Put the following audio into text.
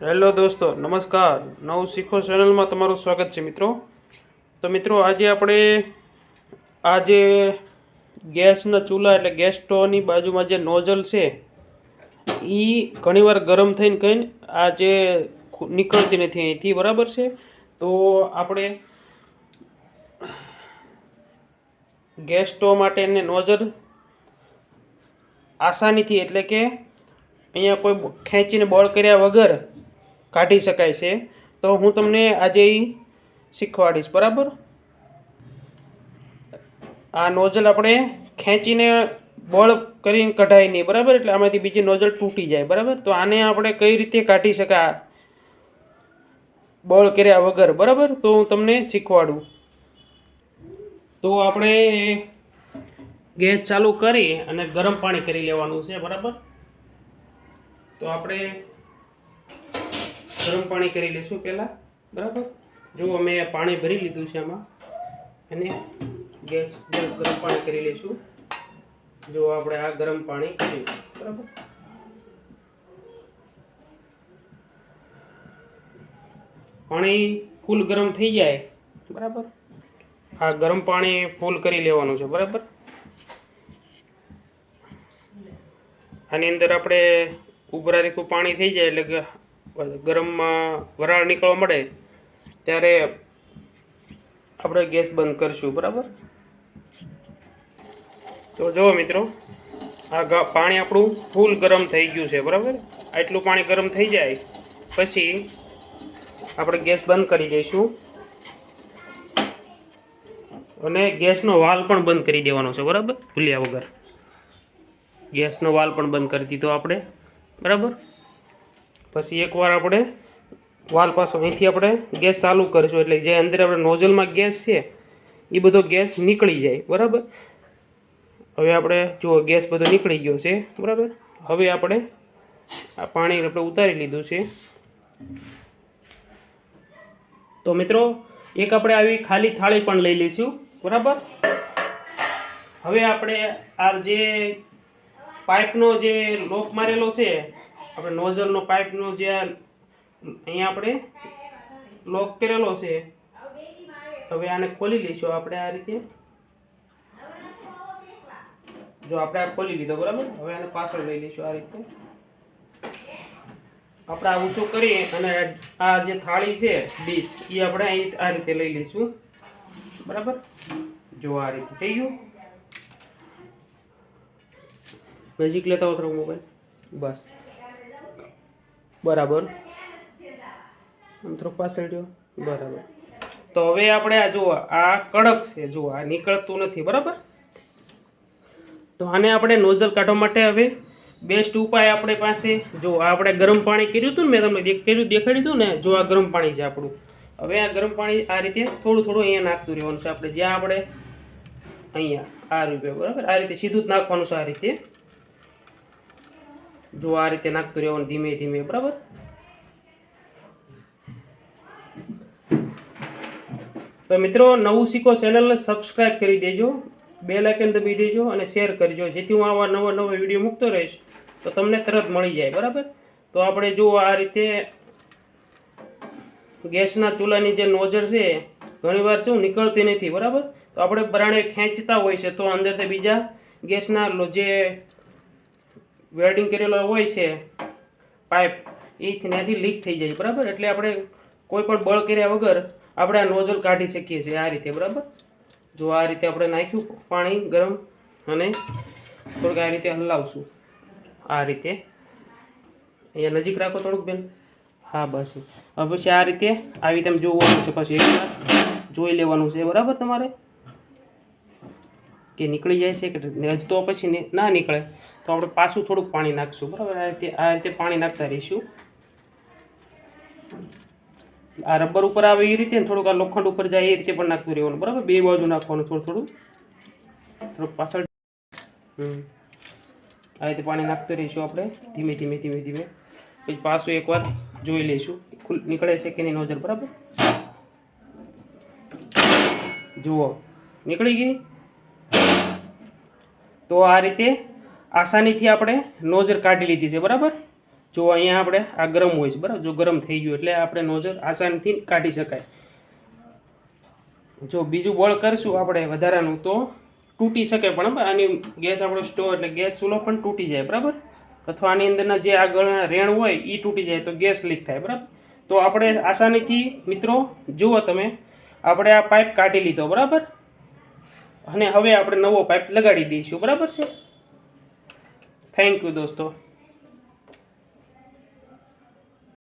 Hello દોસ્તો, નમસ્કાર. નવું શીખો ચેનલમાં તમારું સ્વાગત છે મિત્રો. તો મિત્રો, આજે આપણે આજે ગેસના ચૂલા એટલે ગેસ સ્ટોવની બાજુમાં જે નોઝલ છે એ ઘણીવાર ગરમ થઈને કહીને આ જે નીકળતી નથી અહીંથી, બરાબર છે? તો આપણે ગેસ સ્ટોવ માટેને નોઝલ આસાનીથી એટલે કે અહીંયા કોઈ ખેંચીને બળ કર્યા વગર કાઢી શકાય છે. તો હું તમને આજે શીખવાડીશ, બરાબર? આ નોઝલ આપણે ખેંચીને બળ કરીને કઢાય નહીં, બરાબર? એટલે આમાંથી બીજી નોઝલ તૂટી જાય, બરાબર? તો આને આપણે કઈ રીતે કાઢી શકાય? બળ કર્યા વગર, બરાબર? તો હું તમને શીખવાડું. તો આપણે ગેસ ચાલુ કરી અને ગરમ પાણી કરી લેવાનું છે, બરાબર? તો આપણે ગરમ પાણી કરી લઈશું પહેલાં, બરાબર? જુઓ મેં પાણી ભરી લીધું છે આમાં, અને ગેસ ગરમ પાણી કરી લઈશું જો આપણે આ ગરમ પાણી કર્યું બરાબર? પાણી ફૂલ ગરમ થઈ જાય, બરાબર? આ ગરમ પાણી ફૂલ કરી લેવાનું છે, બરાબર? આની અંદર આપણે ઉભરા રીખું પાણી થઈ જાય એટલે કે ગરમમાં વરાળ નીકળવા મળે, ત્યારે આપણે ગેસ બંધ કરીશું, બરાબર? તો જુઓ મિત્રો, આ પાણી આપણું ફૂલ ગરમ થઈ ગયું છે, બરાબર? આટલું પાણી ગરમ થઈ જાય, પછી આપણે ગેસ બંધ કરી દઈશું. અને ગેસનો વાલ પણ બંધ કરી દેવાનો છે, બરાબર? ભૂલ્યા વગર. ગેસનો વાલ પણ બંધ કરી દીધો આપણે, બરાબર? પછી એકવાર આપણે વાલ પાછો અહીંથી આપણે ગેસ ચાલુ કરીશું. એટલે જે અંદર આપણે નોઝલમાં ગેસ છે એ બધો ગેસ નીકળી જાય. બરાબર? હવે આપણે જુઓ ગેસ બધો નીકળી ગયો છે, બરાબર? હવે આપણે આ પાણી આપણે ઉતારી લીધું છે. તો મિત્રો, એક આપણે આવી ખાલી થાળી પણ લઈ લઈશું, બરાબર? હવે આપણે આ જે પાઇપનો જે લોક મારેલો છે આપણે નોઝલનો પાઇપનો જે અહીંયા આપણે લોક કરેલો છે, હવે આને ખોલી લઈશું આપણે આ રીતે. જો આપણે આ ખોલી લીધો, બરાબર? હવે આને પાછળ લઈ લઈશું આ રીતે. આપણે આ ઊંચું કરી અને આ જે થાળી છે, ડીશ એ આપણે અહીં આ રીતે લઈ લઈશું. બરાબર? જો આ રીતે થઈ ગયું. નજીક લેતા હોત મોબાઈલ. બસ. બરાબર. થોડુંક બરાબર. તો હવે આપણે આ જુઓ, આ કડક છે, જુઓ, આ નીકળતું નથી, બરાબર? તો આને આપણે નોઝલ કાઢવા માટે હવે બેસ્ટ ઉપાય આપણે પાસે જો આપણે ગરમ પાણી કર્યું હતું ને, મેં તમને કર્યું દેખાડ્યું હતું ને જો આ ગરમ પાણી છે આપણું. હવે આ ગરમ પાણી આ રીતે થોડું થોડું અહીંયા નાખતું રહેવાનું છે આપણે, જ્યાં આપણે અહીંયા આ રીતે બરાબર? આ રીતે સીધું જ નાખવાનું છે આ રીતે. જો આ રીતે નાખતું રહેવાનું ધીમે ધીમે, બરાબર? તો મિત્રો, નવું શીખો ચેનલને સબસ્ક્રાઈબ કરી દેજો બે લાઇકન દબી દેજો અને શેર કરજો, જેથી હું આવા નવા નવા વીડિયો મૂકતો રહીશ, તો તમને તરત મળી જાય, બરાબર? તો આપણે જો આ રીતે ગેસના ચૂલાની જે નોજર છે ઘણીવાર શું નીકળતી નથી, બરાબર? તો આપણે બરાણે ખેંચતા હોય છે, તો અંદરથી બીજા ગેસના જે વેલ્ડિંગ કરેલો હોય છે પાઇપ એ ત્યાંથી લીક થઈ જાય, બરાબર? એટલે આપણે કોઈ પણ બળ કર્યા વગર આપણે આ નોઝલ કાઢી શકીએ છીએ આ રીતે, બરાબર? જો આ રીતે આપણે નાખ્યું પાણી ગરમ અને થોડુંક આ રીતે હલાવશું. આ રીતે. અહીંયા નજીક રાખો થોડુંક બેન. હા, બસ. હવે પછી આ રીતે આવી રીતે જોવાનું છે, પછી જોઈ લેવાનું છે, બરાબર તમારે? કે નીકળી જાય છે કે તો પછી ના નીકળે. તો આપણે પાછું થોડુંક પાણી નાખશું, બરાબર? આ રીતે આ રીતે પાણી નાખતા રહીશું. આ રબર ઉપર આવે એ રીતે થોડુંક આ લોખંડ ઉપર જાય એ રીતે પણ નાખતું રહેવાનું, બરાબર? બે બાજુ નાખવાનું થોડું થોડું. થોડુંક પાછળ હમ. આ રીતે પાણી નાખતું રહીશું આપણે, ધીમે ધીમે ધીમે ધીમે. પછી પાછું એકવાર જોઈ લઈશું નીકળે છે કે નહીં નજર બરાબર? જુઓ. નીકળી ગઈ? તો આ રીતે આસાનીથી આપણે નોઝર કાઢી લીધી છે, બરાબર? જો અહીંયા આપણે આ ગરમ હોય છે, બરાબર? જો ગરમ થઈ ગયું એટલે આપણે નોજર આસાનીથી કાઢી શકાય. જો બીજું બળ કરીશું આપણે વધારાનું, તો તૂટી શકે પણ આની ગેસ આપણો સ્ટોવ એટલે ગેસ ચૂલો પણ તૂટી જાય, બરાબર? અથવા આની અંદરના જે આગળ રેણ હોય એ તૂટી જાય, તો ગેસ લીક થાય, બરાબર? તો આપણે આસાનીથી, મિત્રો, જુઓ તમે, આપણે આ પાઇપ કાઢી લીધો, બરાબર? અને હવે આપણે નવો પાઇપ લગાડી દઈશું. બરાબર છે? થેન્ક યુ દોસ્તો.